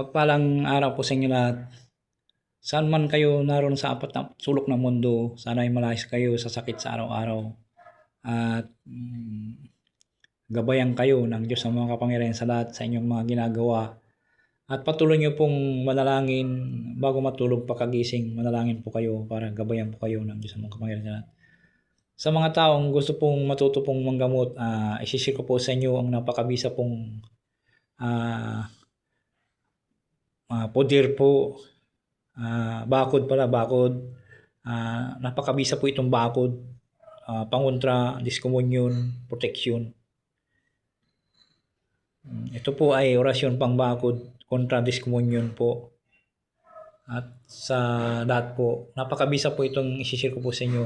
Pagpalang araw po sa inyo lahat. Saan man kayo naroon sa apat na sulok ng mundo, sana ay malayas kayo sa sakit sa araw-araw. At mm, gabayan kayo ng Diyos sa mga kapangyarihan sa lahat sa inyong mga ginagawa. At patuloy niyo pong manalangin bago matulog pagkagising, manalangin po kayo para gabayan po kayo ng Diyos sa mga kapangyarihan sa lahat. Sa mga taong gusto pong matuto pong manggamot, uh, isishare ko po sa inyo ang napakabisa pong uh, uh, poder po, uh, bakod pala, bakod. Uh, napakabisa po itong bakod, uh, pangontra, discommunion, protection. Hmm, ito po ay orasyon pang bakod kontra discommunion po. At sa lahat po, napakabisa po itong isishare ko po sa inyo.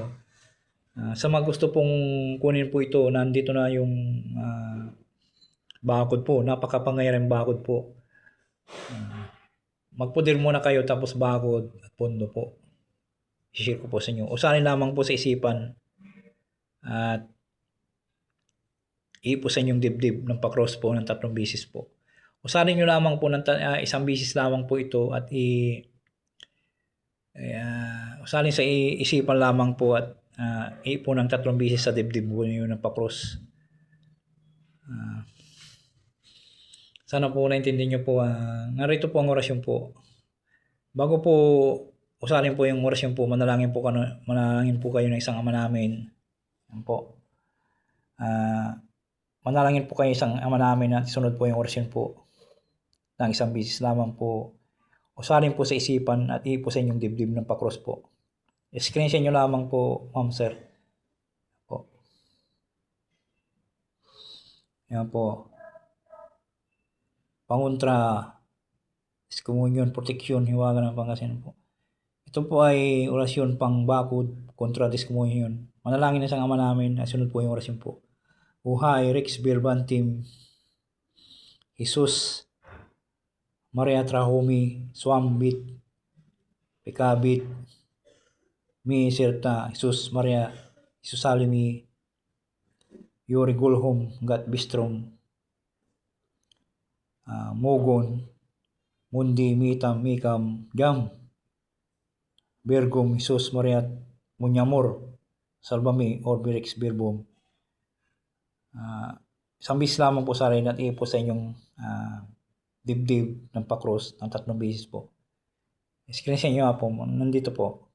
Uh, sa mga gusto pong kunin po ito, nandito na yung uh, bakod po, napakapangyayang bakod po. Magpudir muna kayo tapos bakod at pondo po. I-share ko po sa inyo. Usahin lamang po sa isipan at iipusan yung dibdib ng pakross po ng tatlong bisis po. Usahin nyo lamang po ng uh, isang bisis lamang po ito at i uh, usahin sa isipan lamang po at uh, ipo ng tatlong bisis sa dibdib mo yun ng pakros. Uh, sana po naintindihan nyo po. Uh, narito po ang orasyon po. Bago po usalin po yung orasyon po, manalangin po, kano, manalangin po kayo ng isang ama namin. Yan po. Uh, manalangin po kayo isang ama namin at sunod po yung orasyon po ng isang bisis lamang po. Usalin po sa isipan at ipo sa inyong dibdib ng pakros po. Screenshot nyo lamang po, ma'am sir. Yan po. Pangontra, excomunion, protection, hiwaga ng Pangasinan po. Ito po ay orasyon pang bakod kontra discommunion. Manalangin na sa ama namin, sunod po yung orasyon po. Uhay, Rex Birbantim, Jesus, Maria Trahumi, Swambit, Pekabit, mi serta Jesus Maria Jesus Salimi Yori Gulhom Gat Bistrom uh, Mogon Mundi Mitam Mikam Jam Bergom Jesus Maria Munyamor Salbami or Birix Birbom uh, isang bis lamang po sa rin at ipo sa inyong uh, dibdib ng pakros ng tatlong bisis po. Screenshot nyo po, nandito po.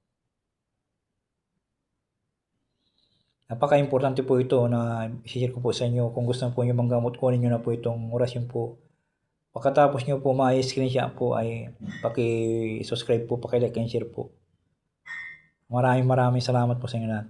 Napaka-importante po ito na i-share ko po sa inyo. Kung gusto po nyo manggamot, kunin nyo na po itong orasyon po. Pagkatapos nyo po ma-screenshot po ay paki-subscribe po, paki-like and share po. Maraming maraming salamat po sa inyo lahat.